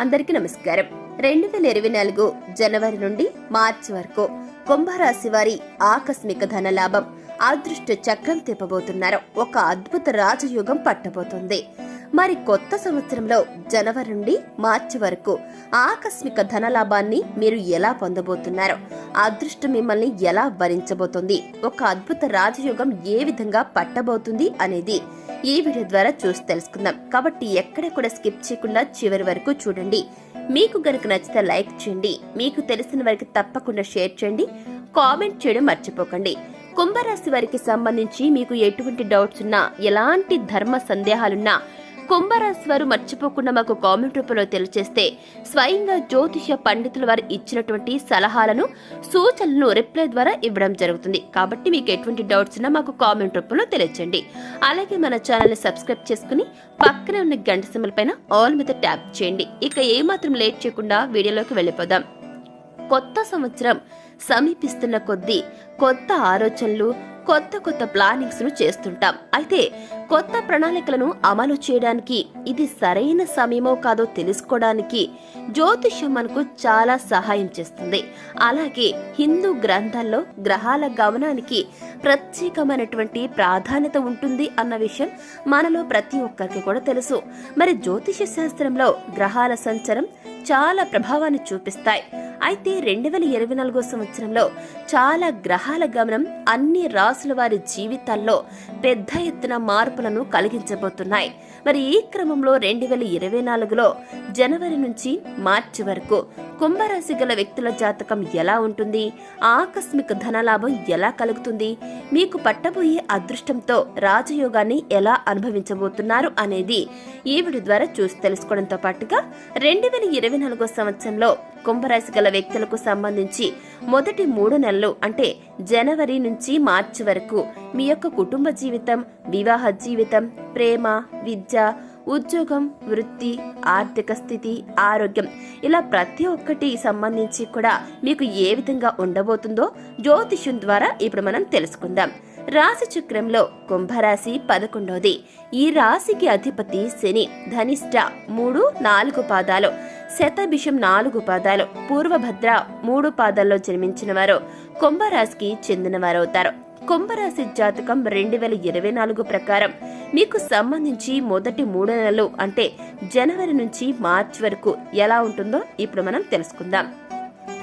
అందరికీ నమస్కారం. రెండు వేల ఇరవై నాలుగు జనవరి నుండి మార్చి వరకు కుంభరాశి వారి ఆకస్మిక ధన లాభం అదృష్ట చక్రం తిప్పబోతున్నారు. ఒక అద్భుత రాజయోగం పట్టబోతుంది. మరి కొత్త సంవత్సరంలో జనవరి నుండి మార్చి వరకు ఆకస్మిక ధన లాభాన్ని మీరు ఎలా పొందబోతున్నారు? అదృష్టం మిమ్మల్ని ఎలా భరించబోతుంది ఒక అద్భుత రాజయోగం ఏ విధంగా పట్టబోతుంది అనేది ఈ వీడియో ద్వారా చూసి తెలుసుకుందాం. కాబట్టి ఎక్కడ కూడా స్కిప్ చేయకుండా చివరి వరకు చూడండి. మీకు గనుక నచ్చితే లైక్ చేయండి. మీకు తెలిసిన వారికి తప్పకుండా షేర్ చేయండి. కామెంట్ చేయడం మర్చిపోకండి. కుంభరాశి వారికి సంబంధించి మీకు ఎటువంటి డౌట్స్ ఉన్నా ఎలాంటి ధర్మ సందేహాలున్నా కుంభరాశి వారు మర్చిపోకుండా మాకు కామెంట్ రూపంలో తెలియజేస్తే స్వయంగా జ్యోతిష పండితుల వారు ఇచ్చినటువంటి సలహాలను సూచనలను రిప్లై ద్వారా ఇవ్వడం జరుగుతుంది. కాబట్టి మీకు ఎటువంటి డౌట్స్ ఉన్నా మాకు కామెంట్ రూపంలో తెలియచండి అలాగే మన ఛానల్ని సబ్స్క్రైబ్ చేసుకుని పక్కనే ఉన్న గంట సింబల్ పైన ఆల్ మీద ట్యాప్ చేయండి. ఇక ఏమాత్రం లేట్ చేయకుండా వీడియోలోకి వెళ్ళిపోదాం. కొత్త సంవత్సరం సమీపిస్తున్న కొద్దీ కొత్త ఆలోచనలు కొత్త కొత్త ప్లానింగ్స్ను చేస్తుంటాం. అయితే కొత్త ప్రణాళికలను అమలు చేయడానికి ఇది సరైన సమయమో కాదో తెలుసుకోవడానికి జ్యోతిష్యం మనకు చాలా సహాయం చేస్తుంది. అలాగే హిందూ గ్రంథాల్లో గ్రహాల గమనానికి ప్రత్యేకమైనటువంటి ప్రాధాన్యత ఉంటుంది అన్న విషయం మనలో ప్రతి ఒక్కరికి కూడా తెలుసు. మరి జ్యోతిష శాస్త్రంలో గ్రహాల సంచారం చాలా ప్రభావాన్ని చూపిస్తాయి. అయితే రెండు వేల ఇరవై నాలుగో సంవత్సరంలో చాలా గ్రహాల గమనం అన్ని రాసుల వారి జీవితాల్లో పెద్ద ఎత్తున మార్పులను కలిగించబోతున్నాయి. మరి ఈ క్రమంలో రెండు వేల ఇరవై నాలుగులో జనవరి నుంచి మార్చి వరకు కుంభరాశి గల వ్యక్తుల జాతకం ఎలా ఉంటుంది? ఆకస్మిక ధనలాభం ఎలా కలుగుతుంది? మీకు పట్టబోయే అదృష్టంతో రాజయోగాన్ని ఎలా అనుభవించబోతున్నారు అనేది ఈ వీడియో ద్వారా చూసి తెలుసుకోవడంతో పాటుగా రెండు వేల ఇరవై నాలుగో సంవత్సరంలో కుంభరాశి గల వ్యక్తులకు సంబంధించి మొదటి మూడు నెలలు అంటే జనవరి నుంచి మార్చి వరకు మీ యొక్క కుటుంబ జీవితం వివాహ జీవితం ప్రేమ విద్య ఉద్యోగం వృత్తి ఆర్థిక స్థితి ఆరోగ్యం ఇలా ప్రతి ఒక్కటి సంబంధించి కూడా మీకు ఏ విధంగా ఉండబోతుందో జ్యోతిష్యం ద్వారా ఇప్పుడు మనం తెలుసుకుందాం. రాశి చక్రంలో కుంభరాశి పదకొండవది ఈ రాశికి అధిపతి శని ధనిష్ట మూడు నాలుగు పాదాలు శతభిషం నాలుగు పాదాలు పూర్వభద్ర మూడు పాదాల్లో జన్మించిన వారు కుంభరాశికి చెందినవారవుతారు. కుంభరాశి జాతకం రెండు వేల ఇరవై నాలుగు ప్రకారం. మీకు సంబంధించి మొదటి మూడు నెలలు అంటే జనవరి నుంచి మార్చి వరకు ఎలా ఉంటుందో ఇప్పుడు మనం తెలుసుకుందాం.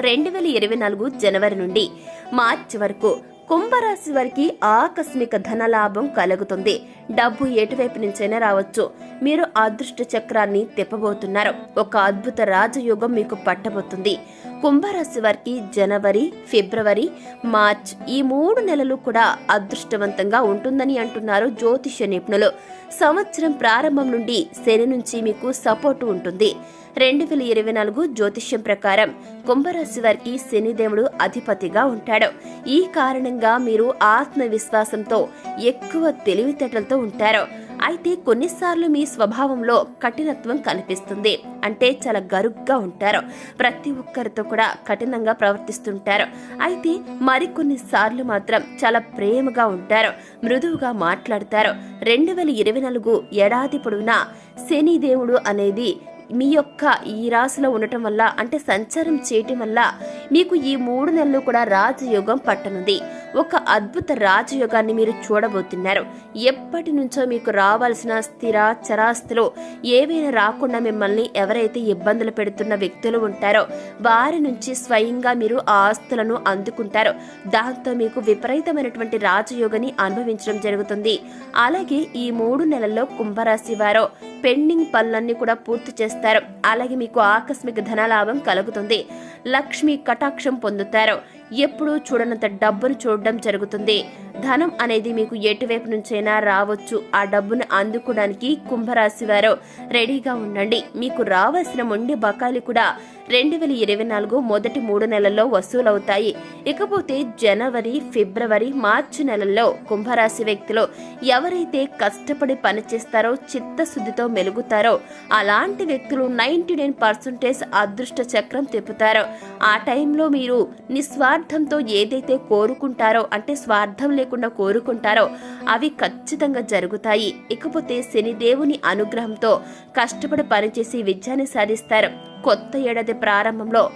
రెండు వేల ఇరవై నాలుగు జనవరి నుండి మార్చి వరకు కుంభరాశి వారికి ఆకస్మిక ధన లాభం కలుగుతుంది. డబ్బు ఎటువైపు నుంచైనా రావచ్చు. మీరు అదృష్ట చక్రాన్ని తిప్పబోతున్నారు. ఒక అద్భుత రాజయోగం మీకు పట్టబోతుంది. కుంభరాశి వారికి జనవరి ఫిబ్రవరి మార్చ్ ఈ మూడు నెలలు కూడా అదృష్టవంతంగా ఉంటుందని అంటున్నారు జ్యోతిష నిపుణులు. సంవత్సరం ప్రారంభం నుండి శని నుంచి మీకు సపోర్టు ఉంటుంది. రెండు వేల ఇరవై నాలుగు జ్యోతిష్యం ప్రకారం కుంభరాశి వారికి శనిదేవుడు అధిపతిగా ఉంటాడు. ఈ కారణంగా మీరు ఆత్మవిశ్వాసంతో ఎక్కువ తెలివితేటలతో ఉంటారు. అయితే కొన్నిసార్లు మీ స్వభావంలో కఠినత్వం కనిపిస్తుంది. అంటే చాలా గరుగ్గా ఉంటారు. ప్రతి ఒక్కరితో కూడా కఠినంగా ప్రవర్తిస్తుంటారు. అయితే మరికొన్నిసార్లు మాత్రం చాలా ప్రేమగా ఉంటారు. మృదువుగా మాట్లాడతారు. రెండు వేల ఇరవై నాలుగు ఏడాది పొడవునా శనిదేవుడు అనేది మీ యొక్క ఈ రాశిలో ఉండటం వల్ల అంటే సంచారం చేయటం వల్ల మీకు ఈ మూడు నెలలు కూడా రాజయోగం పట్టనుంది. ఒక అద్భుత రాజయోగాన్ని మీరు చూడబోతున్నారు. ఎప్పటి నుంచో మీకు రావాల్సిన స్థిర చరాస్తులు ఏవైనా రాకుండా మిమ్మల్ని ఎవరైతే ఇబ్బందులు పెడుతున్న వ్యక్తులు ఉంటారో వారి నుంచి స్వయంగా మీరు ఆ ఆస్తులను అందుకుంటారు. దాంతో మీకు విపరీతమైనటువంటి రాజయోగని అనుభవించడం జరుగుతుంది. అలాగే ఈ మూడు నెలల్లో కుంభరాశి వారు పెండింగ్ పనులన్నీ కూడా పూర్తి చేస్తారు. అలాగే మీకు ఆకస్మిక ధనలాభం కలుగుతుంది. లక్ష్మి కటాక్షం పొందుతారు. ఎప్పుడూ చూడనంత డబ్బును చూడడం జరుగుతుంది. ధనం అనేది మీకు ఎటువైపు నుంచైనా రావచ్చు. ఆ డబ్బును అందుకోవడానికి కుంభరాశి వారు రెడీగా ఉండండి. మీకు రావాల్సిన మొండి బకాయిలు కూడా రెండు వేల ఇరవై నాలుగు మొదటి మూడు నెలల్లో వసూలవుతాయి. ఇకపోతే జనవరి ఫిబ్రవరి మార్చి నెలల్లో కుంభరాశి వ్యక్తులు ఎవరైతే కష్టపడి పనిచేస్తారో చిత్తశుద్ధితో మెలుగుతారో అలాంటి వ్యక్తులు నైన్టీ నైన్ పర్సెంటేజ్ అదృష్ట చక్రం తిప్పుతారు. ఆ టైంలో మీరు నిస్వార్థ స్వార్థంతో ఏదైతే కోరుకుంటారో అంటే స్వార్థం లేకుండా కోరుకుంటారో అవి ఖచ్చితంగా జరుగుతాయి. ఇకపోతే శనిదేవుని అనుగ్రహంతో కష్టపడి పనిచేసి విజయాన్ని సాధిస్తారు. కొత్త ఏడాది ప్రారంభంలో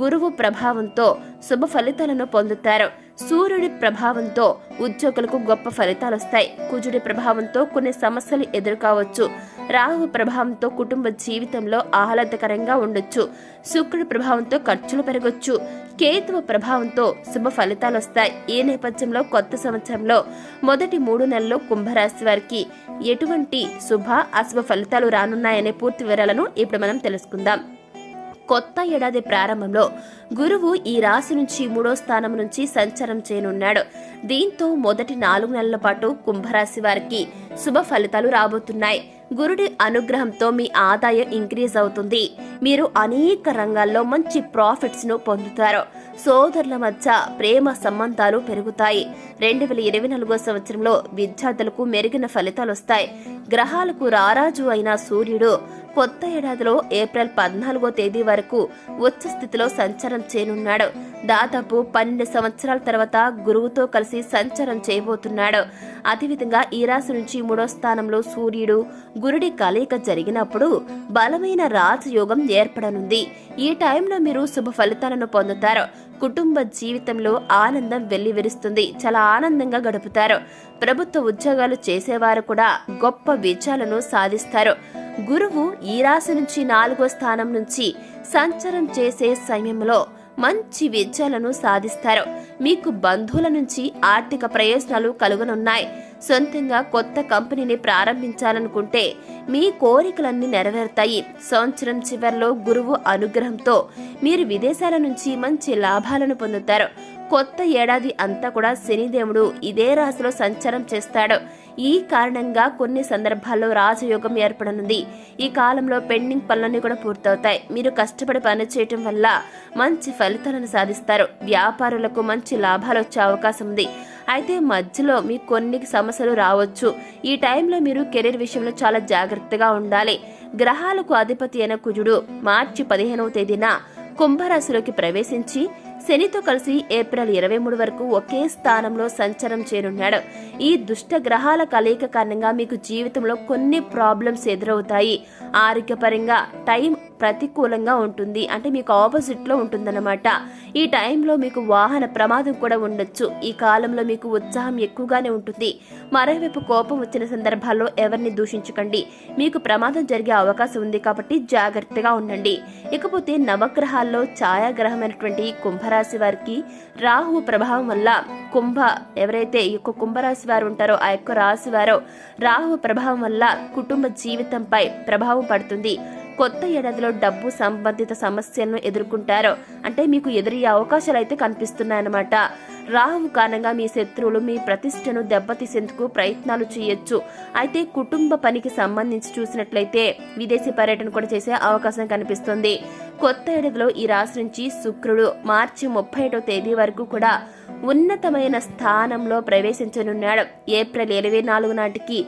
గురువు ప్రభావంతో శుభ ఫలితాలను పొందుతారు. సూర్యుడి ప్రభావంతో ఉద్యోగులకు గొప్ప ఫలితాలు వస్తాయి. కుజుడి ప్రభావంతో కొన్ని సమస్యలు ఎదుర్కోవచ్చు. రాహు ప్రభావంతో కుటుంబ జీవితంలో ఆహ్లాదకరంగా ఉండొచ్చు. శుక్రుడి ప్రభావంతో ఖర్చులు పెరగొచ్చు. కేతువ ప్రభావంతో శుభ ఫలితాలు వస్తాయి ఈ నేపథ్యంలో కొత్త సంవత్సరంలో మొదటి మూడు నెలల్లో కుంభరాశి వారికి ఎటువంటి శుభ అశుభ ఫలితాలు రానున్నాయనే పూర్తి వివరాలను ఇప్పుడు మనం తెలుసుకుందాం. కొత్త ఏడాది ప్రారంభంలో గురువు ఈ రాశి నుంచి మూడో స్థానం నుంచి సంచారం చేయనున్నాడు. దీంతో మొదటి నాలుగు నెలల పాటు కుంభరాశి వారికి శుభ ఫలితాలు రాబోతున్నాయి. గురుడి అనుగ్రహంతో మీ ఆదాయం ఇంక్రీజ్ అవుతుంది. మీరు అనేక రంగాల్లో మంచి ప్రాఫిట్స్ను పొందుతారు. సోదరుల మధ్య ప్రేమ సంబంధాలు పెరుగుతాయి. రెండు వేల ఇరవై నాలుగో సంవత్సరంలో విద్యార్థులకు మెరుగిన ఫలితాలు వస్తాయి. గ్రహాలకు రారాజు అయిన సూర్యుడు కొత్త ఏడాదిలో ఏప్రిల్ పద్నాలుగో తేదీ వరకు ఉచ్చ స్థితిలో సంచారం చేయనున్నాడు. దాదాపు పన్నెండు సంవత్సరాల తర్వాత గురువుతో కలిసి సంచారం చేయబోతున్నాడు. అదేవిధంగా ఈ రాశి నుంచి మూడో స్థానంలో సూర్యుడు గురుడి కలయిక జరిగినప్పుడు బలమైన రాజయోగం ఏర్పడనుంది. ఈ టైంలో మీరు శుభ ఫలితాలను పొందుతారు. కుటుంబ జీవితంలో ఆనందం వెల్లివిరుస్తుంది. చాలా ఆనందంగా గడుపుతారు. ప్రభుత్వ ఉద్యోగాలు చేసేవారు కూడా గొప్ప విజయాలను సాధిస్తారు. గురువు ఈ రాశి నుంచి నాలుగో స్థానం నుంచి సంచారం చేసే సమయంలో మంచి విజయాలను సాధిస్తారు. మీకు బంధువుల నుంచి ఆర్థిక ప్రయోజనాలు కలుగనున్నాయి. సొంతంగా కొత్త కంపెనీని ప్రారంభించాలనుకుంటే మీ కోరికలన్నీ నెరవేరుతాయి. సంవత్సరం చివరిలో గురువు అనుగ్రహంతో మీరు విదేశాల నుంచి మంచి లాభాలను పొందుతారు. కొత్త ఏడాది అంతా కూడా శనిదేవుడు ఇదే రాశిలో సంచారం చేస్తాడు. ఈ కారణంగా కొన్ని సందర్భాల్లో రాజయోగం ఏర్పడనుంది. ఈ కాలంలో పెండింగ్ పనులన్నీ కూడా పూర్తవుతాయి. మీరు కష్టపడి పని చేయటం వల్ల మంచి ఫలితాలను సాధిస్తారు. వ్యాపారులకు మంచి లాభాలు వచ్చే అవకాశం ఉంది. అయితే మధ్యలో మీకు కొన్ని సమస్యలు రావచ్చు. ఈ టైంలో మీరు కెరీర్ విషయంలో చాలా జాగ్రత్తగా ఉండాలి. గ్రహాలకు అధిపతి అయిన కుజుడు మార్చి పదిహేనవ తేదీన కుంభరాశిలోకి ప్రవేశించి శనితో కలిసి ఏప్రిల్ ఇరవై మూడు వరకు ఒకే స్థానంలో సంచారం చేరున్నాడు ఈ దుష్ట గ్రహాల కలయిక కారణంగా మీకు జీవితంలో కొన్ని ప్రాబ్లమ్స్ ఎదురవుతాయి. ఆరోగ్యపరంగా టైం ప్రతికూలంగా ఉంటుంది. అంటే మీకు ఆపోజిట్లో ఉంటుందన్నమాట. ఈ టైంలో మీకు వాహన ప్రమాదం కూడా ఉండొచ్చు. ఈ కాలంలో మీకు ఉత్సాహం ఎక్కువగానే ఉంటుంది. మరోవైపు కోపం వచ్చిన సందర్భాల్లో ఎవరిని దూషించకండి. మీకు ప్రమాదం జరిగే అవకాశం ఉంది కాబట్టి జాగ్రత్తగా ఉండండి. ఇకపోతే నవగ్రహాల్లో ఛాయాగ్రహమైనటువంటి కుంభరాశి వారికి రాహు ప్రభావం వల్ల కుంభ ఎవరైతే ఈ యొక్క కుంభరాశి వారు ఉంటారో ఆ యొక్క రాశి వారో రాహు ప్రభావం వల్ల కుటుంబ జీవితంపై ప్రభావం పడుతుంది. కొత్త ఏడాదిలో డబ్బు సంబంధిత సమస్యలను ఎదుర్కొంటారో అంటే మీకు ఎదురయ్యే అవకాశాలు అయితే కనిపిస్తున్నాయన్నమాట. రాహు కారణంగా మీ శత్రువులు మీ ప్రతిష్టను దెబ్బతీసేందుకు ప్రయత్నాలు చేయొచ్చు. అయితే కుటుంబ పనికి సంబంధించి చూసినట్లయితే విదేశీ పర్యటన కూడా చేసే అవకాశం కనిపిస్తుంది. కొత్త ఏడాదిలో ఈ రాశి నుంచి శుక్రుడు మార్చి ముప్పై ఒకటో తేదీ వరకు కూడా ఉన్నతమైన స్థానంలో ప్రవేశించనున్నాడు. ఏప్రిల్ ఇరవై నాలుగు నాటికి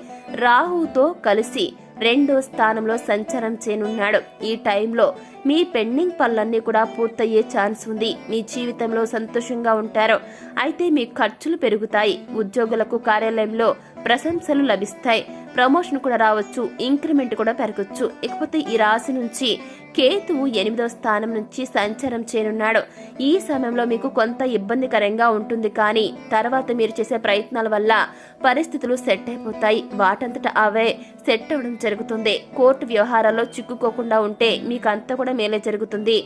రాహుతో కలిసి రెండో స్థానంలో సంచారం చేయనున్నాడు. ఈ టైంలో మీ పెండింగ్ పనులన్నీ కూడా పూర్తయ్యే ఛాన్స్ ఉంది. మీ జీవితంలో సంతోషంగా ఉంటారు. అయితే మీ ఖర్చులు పెరుగుతాయి. ఉద్యోగులకు కార్యాలయంలో ప్రశంసలు లభిస్తాయి. ప్రమోషన్ కూడా రావచ్చు ఇంక్రిమెంట్ కూడా పెరగచ్చు. ఇకపోతే ఈ రాశి నుంచి కేతువు ఎనిమిదో స్థానం నుంచి సంచారం చేయనున్నాడు. ఈ సమయంలో మీకు కొంత ఇబ్బందికరంగా ఉంటుంది కానీ తర్వాత మీరు చేసే ప్రయత్నాల వల్ల పరిస్థితులు సెట్ అయిపోతాయి. వాటంతట అవే సెట్ అవ్వడం జరుగుతుంది. కోర్టు వ్యవహారాల్లో చిక్కుకోకుండా ఉంటే మీకు అంతా కూడా మేలే జరుగుతుంది.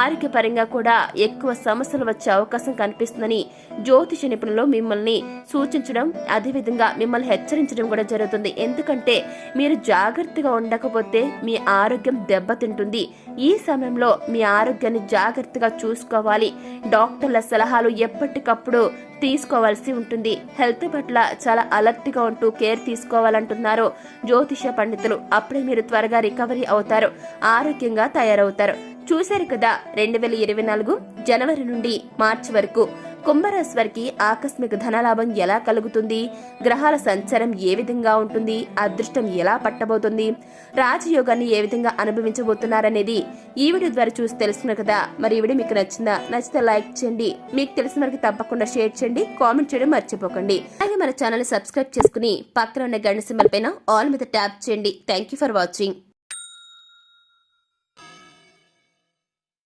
ఆరోగ్యపరంగా కూడా ఎక్కువ సమస్యలు వచ్చే అవకాశం కనిపిస్తుందని జ్యోతిష నిపుణులు మిమ్మల్ని సూచించడం అదేవిధంగా మిమ్మల్ని హెచ్చరించడం కూడా జరుగుతుంది. ఎందుకంటే మీరు జాగ్రత్తగా ఉండకపోతే మీ ఆరోగ్యం దెబ్బతింటుంది. ఈ సమయంలో మీ ఆరోగ్యాన్ని జాగ్రత్తగా చూసుకోవాలి. డాక్టర్ల సలహాలు ఎప్పటికప్పుడు తీసుకోవాల్సి ఉంటుంది. హెల్త్ పట్ల చాలా అలర్ట్గా ఉంటూ కేర్ తీసుకోవాలంటున్నారు జ్యోతిష పండితులు. అప్పుడే మీరు త్వరగా రికవరీ అవుతారు. ఆరోగ్యంగా తయారవుతారు. చూశారు కదా రెండు వేల ఇరవై నాలుగు జనవరి నుండి మార్చి వరకు. కుంభరాశి వారికి ఆకస్మిక ధనలాభం ఎలా కలుగుతుంది? గ్రహాల సంచారం ఏ విధంగా ఉంటుంది? అదృష్టం ఎలా పట్టబోతుంది? రాజయోగాన్ని ఏ విధంగా అనుభవించబోతున్నారనేది ఈ వీడియో ద్వారా చూసి తెలుసుకున్నారు కదా. మరి ఈ వీడియో మీకు నచ్చిందా? నచ్చితే లైక్ చేయండి. మీకు తెలిసిన వారికి తప్పకుండా షేర్ చేయండి. కామెంట్ చేయడం మర్చిపోకండి. అలాగే మన ఛానల్ సబ్స్క్రైబ్ చేసుకుని పక్కన ఉన్న గంట సింబల్ పైన ఆల్ మీద ట్యాప్ చేయండి. Thank you for watching